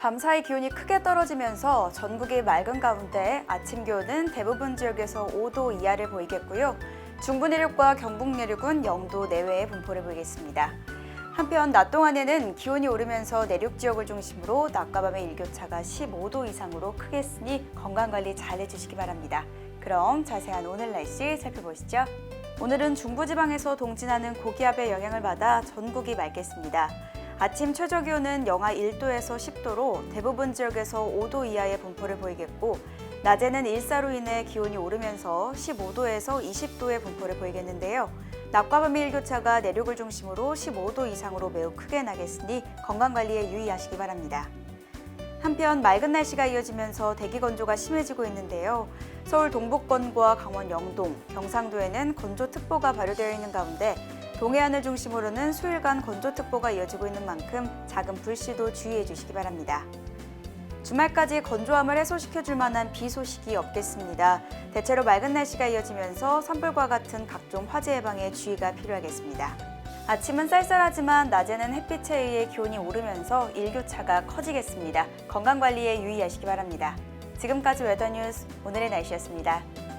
밤사이 기온이 크게 떨어지면서 전국이 맑은 가운데 아침 기온은 대부분 지역에서 5도 이하를 보이겠고요. 중부 내륙과 경북 내륙은 0도 내외의 분포를 보이겠습니다. 한편 낮 동안에는 기온이 오르면서 내륙 지역을 중심으로 낮과 밤의 일교차가 15도 이상으로 크겠으니 건강 관리 잘 해주시기 바랍니다. 그럼 자세한 오늘 날씨 살펴보시죠. 오늘은 중부지방에서 동진하는 고기압의 영향을 받아 전국이 맑겠습니다. 아침 최저 기온은 영하 1도에서 10도로 대부분 지역에서 5도 이하의 분포를 보이겠고 낮에는 일사로 인해 기온이 오르면서 15도에서 20도의 분포를 보이겠는데요. 낮과 밤의 일교차가 내륙을 중심으로 15도 이상으로 매우 크게 나겠으니 건강 관리에 유의하시기 바랍니다. 한편 맑은 날씨가 이어지면서 대기 건조가 심해지고 있는데요. 서울 동북권과 강원 영동, 경상도에는 건조특보가 발효되어 있는 가운데 동해안을 중심으로는 수일간 건조특보가 이어지고 있는 만큼 작은 불씨도 주의해 주시기 바랍니다. 주말까지 건조함을 해소시켜 줄 만한 비 소식이 없겠습니다. 대체로 맑은 날씨가 이어지면서 산불과 같은 각종 화재 예방에 주의가 필요하겠습니다. 아침은 쌀쌀하지만 낮에는 햇빛에 의해 기온이 오르면서 일교차가 커지겠습니다. 건강 관리에 유의하시기 바랍니다. 지금까지 웨더뉴스 오늘의 날씨였습니다.